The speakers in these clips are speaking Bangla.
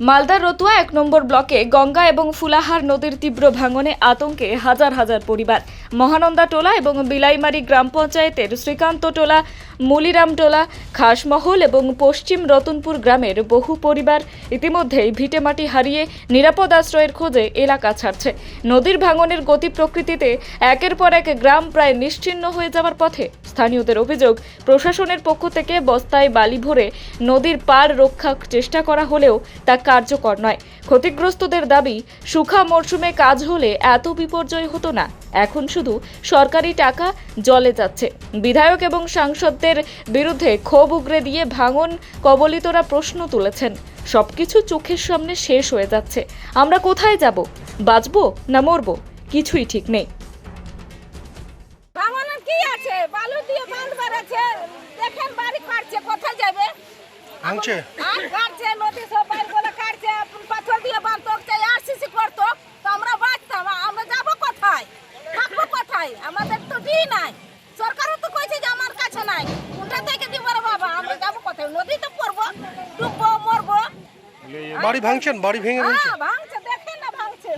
মালদার রতুয়া এক নম্বর ব্লকে গঙ্গা এবং ফুলাহার নদীর তীব্র ভাঙনে আতঙ্কে হাজার হাজার পরিবার। মহানন্দা টোলা এবং বিলাইমারি গ্রাম পঞ্চায়েতের শ্রীকান্ত টোলা, মুলিরাম টোলা, খাসমহল এবং পশ্চিম রতনপুর গ্রামের বহু পরিবার ইতিমধ্যেই ভিটেমাটি হারিয়ে নিরাপদ আশ্রয়ের খোঁজে এলাকা ছাড়ছে। নদীর ভাঙনের গতি প্রকৃতিতে একের পর এক গ্রাম প্রায় নিশ্চিহ্ন হয়ে যাওয়ার পথে স্থানীয়দের অভিযোগ, প্রশাসনের পক্ষ থেকে বস্তায় বালি ভরে নদীর পার রক্ষার চেষ্টা করা হলেও তা কার্যকর নয়। ক্ষতিগ্রস্তদের দাবি, সুখা মরশুমে কাজ হলে এত বিপর্যয় হতো না। এখন শুধু সরকারি টাকা জলে যাচ্ছে। বিধায়ক এবং সাংসদদের বিরুদ্ধে ক্ষোভ উগরে দিয়ে ভাঙন কবলিতরা প্রশ্ন তুলেছেন। সবকিছু চোখের সামনে শেষ হয়ে যাচ্ছে। আমরা কোথায় যাব? বাঁচবো না মরবো? কিছুই ঠিক নেই। বাঁধ দেখেন বাড়ি কাটছে কোথায় যাবে? আর কাটছে নদী সব বাইর বলে কাটছে পাথর দিয়ে বাঁধতো চাই আরসিসি করতো। তো আমরা বাঁচতাম আমরা যাব কোথায়? থাকব কোথায়? আমাদের তো ডি নাই। সরকারও তো কইছে যে আমার কাছে নাই। কোনটা থেকে দিব রে বাবা? আমরা যাব কোথায়? নদীতে পড়ব ডুববো মরবো। বাড়ি ভাঙছেন? বাড়ি ভেঙে ভাঙছে দেখেন না ভাঙছে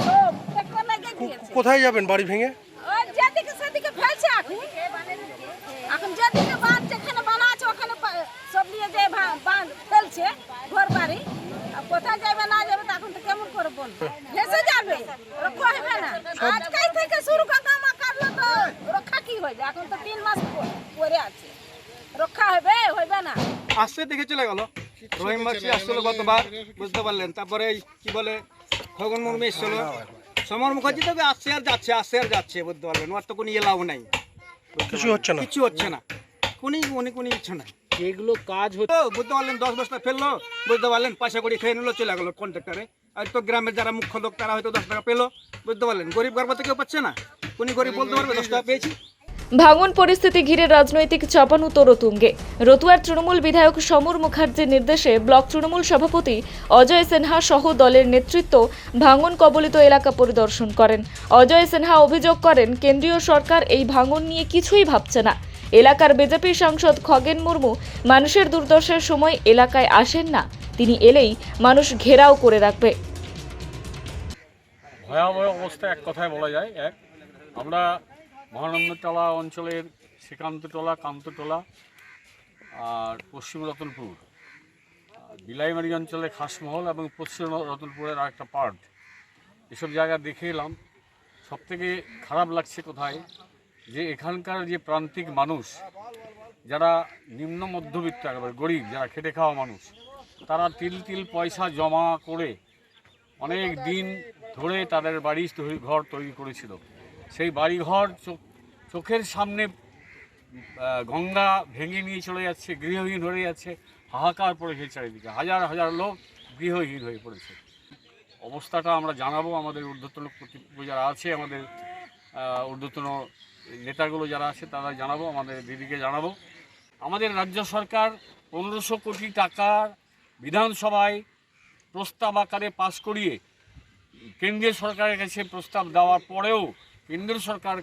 কোথায় যাবেন বাড়ি ভেঙে ওই যেদিকে সেদিকে ফেলছে এখন এখন যেদিকে বাঁধ যেখানে বানা আছে ওখানে সব নিয়ে যে বাঁধ ফেলছে ঘর বাড়ি আর কোথায় যাবে না যাবে তা এখন তো কেমন করে বলব? ভেসে যাবে রক্ষা হবে না। আজকাল থেকে শুরু মা কাটলো তো রক্ষা কি হবে এখন তো তিন মাস পরে আছে। রক্ষা হবে হইবে না। আসছে দেখে চলে গেল। রহিম মাসি আসছিল গতবার বুঝতে পারলেন। তারপরে কি বলে খগন মুর্মু এসছিল। সমর মুখার্জি তবে আসছে আর যাচ্ছে আসছে আর যাচ্ছে বুঝতে পারলেন। ওর তো কোনো এলাও নাই। কিছু হচ্ছে না। কিছু হচ্ছে না। কোনি মনে কোনই ইচ্ছে নাই। যেগুলো কাজ হতো বুঝতে পারলেন দশ বস্তা ফেলল বুঝতে পারলেন পয়সা করে খেয়ে নিলো চলে গেলো কন্ট্রাক্টারে আর তো গ্রামের যারা মুখ্য লোক তারা হয়তো দশ টাকা পেল বুঝতে পারলেন। গরিব গর্ব তো কেউ পাচ্ছে না। কোনি গরিব বলতে পারবে দশ টাকা পেয়েছি। ভাঙন পরিস্থিতি ঘিরে রাজনৈতিক চাপানুতর তুঙ্গে রতুয়ার তৃণমূল বিধায়ক সমর মুখার্জির নির্দেশে ব্লক তৃণমূল সভাপতি অজয় সিনহা সহ দলের নেতৃত্ব ভাঙন কবলিত এলাকা পরিদর্শন করেন। অজয় সিনহা অভিযোগ করেন, কেন্দ্রীয় সরকার এই ভাঙন নিয়ে কিছুই ভাবছে না। এলাকার বিজেপি সাংসদ খগেন মুর্মু মানুষের দুর্দশার সময় এলাকায় আসেন না। তিনি এলেই মানুষ ঘেরাও করে রাখবে। ভয়াবহ অবস্থা এক কথায় বলা যায়, এক। আমরা মহানন্দতলা অঞ্চলের শ্রীকান্ততলা কান্ততলা আর পশ্চিম রতনপুর। বিলাইমারি অঞ্চলে খাসমহল এবং পশ্চিম রতনপুরের আরেকটা পার্ট। এসব জায়গা দেখে এলাম। সবথেকে খারাপ লাগছে কোথায়? যে এখানকার যে প্রান্তিক মানুষ, যারা নিম্ন মধ্যবিত্ত, একেবারে গরিব, যারা খেটে খাওয়া মানুষ, তারা তিল তিল পয়সা জমা করে অনেক দিন ধরে তাদের বাড়ি ঘর তৈরি করেছিল। সেই বাড়িঘর চোখ- চোখের সামনে গঙ্গা ভেঙে নিয়ে চলে যাচ্ছে, গৃহহীন হয়ে যাচ্ছে, হাহাকার পড়েছে চারিদিকে। হাজার হাজার লোক গৃহহীন হয়ে পড়েছে। অবস্থাটা আমরা জানাব আমাদের ঊর্ধ্বতন কর্তৃপক্ষ যারা আছে, আমাদের ঊর্ধ্বতন নেতাগুলো যারা আছে, তারা জানাব, আমাদের দিদিকে জানাব। আমাদের রাজ্য সরকার পনেরোশো কোটি টাকার বিধানসভায় প্রস্তাব আকারে পাশ করিয়ে কেন্দ্রীয় সরকারের কাছে প্রস্তাব দেওয়ার পরেও কেন্দ্রীয় সরকার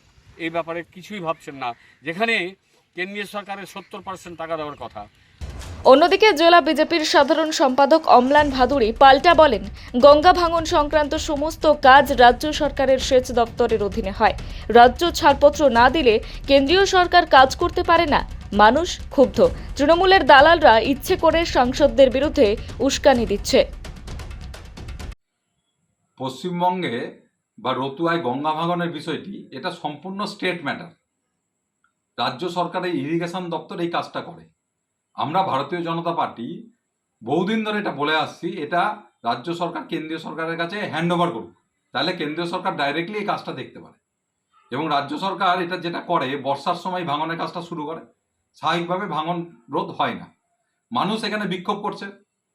এই ব্যাপারে কিছুই ভাবছেন না। যেখানে কেন্দ্রীয় সরকারের সত্তর পার্সেন্ট টাকা দেওয়ার কথা। অন্যদিকে জেলা বিজেপির সাধারণ সম্পাদক অম্লান ভাদুরী পাল্টা বলেন গঙ্গা ভাঙন সংক্রান্ত সমস্ত কাজ রাজ্য সরকারের সেচ দপ্তরের অধীনে হয়। রাজ্য ছাড়পত্র না দিলে কেন্দ্রীয় সরকার কাজ করতে পারে না। মানুষ ক্ষুব্ধ। তৃণমূলের দালালরা ইচ্ছে করে সাংসদদের বিরুদ্ধে উস্কানি দিচ্ছে। পশ্চিমবঙ্গে বা রতুয়ায় গঙ্গা ভাঙনের বিষয়টি, এটা সম্পূর্ণ স্টেট ম্যাটার রাজ্য সরকারের ইরিগেশন দপ্তর এই কাজটা করে। আমরা ভারতীয় জনতা পার্টি বহুদিন ধরে এটা বলে আসছি, এটা রাজ্য সরকার, কেন্দ্রীয় সরকারের কাছে হ্যান্ড ওভার করুক। তাহলে কেন্দ্রীয় সরকার ডাইরেক্টলি এই কাজটা দেখতে পারে। এবং রাজ্য সরকার এটা যেটা করে, বর্ষার সময় ভাঙনের কাজটা শুরু করে। স্বাভাবিকভাবে ভাঙন রোধ হয় না। মানুষ এখানে বিক্ষোভ করছে।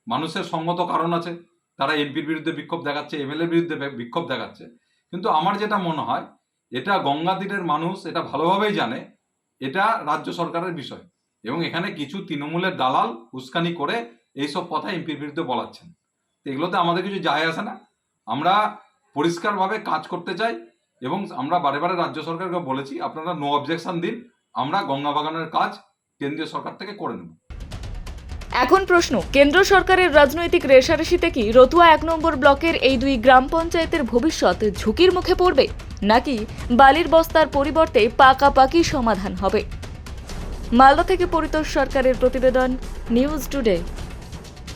মানুষের সঙ্গত কারণ আছে। তারা এমপির বিরুদ্ধে বিক্ষোভ দেখাচ্ছে এমএলএর বিরুদ্ধে বিক্ষোভ দেখাচ্ছে। কিন্তু আমার যেটা মনে হয়, এটা গঙ্গা তীরের মানুষ এটা ভালোভাবেই জানে, এটা রাজ্য সরকারের বিষয়। এবং এখানে কিছু তৃণমূলের দালাল উস্কানি করে এইসব কথা এমপির বিরুদ্ধে বলাচ্ছেন। তো এগুলোতে আমাদের কিছু যায় আসে না। আমরা পরিষ্কারভাবে কাজ করতে চাই এবং আমরা বারে বারে রাজ্য সরকারকে বলেছি, আপনারা নো অবজেকশন দিন, আমরা গঙ্গা বাগানের কাজ কেন্দ্রীয় সরকার থেকে করে নেব। এখন প্রশ্ন, কেন্দ্র সরকারের রাজনৈতিক রেশারেশিতে কি রতুয়া এক নম্বর ব্লকের এই দুই গ্রাম পঞ্চায়েতের ভবিষ্যৎ ঝুঁকির মুখে পড়বে? নাকি বালির বস্তার পরিবর্তে পাকাপাকি সমাধান হবে? মালদা থেকে পরিতোষ সরকারের প্রতিবেদন, নিউজ টুডে।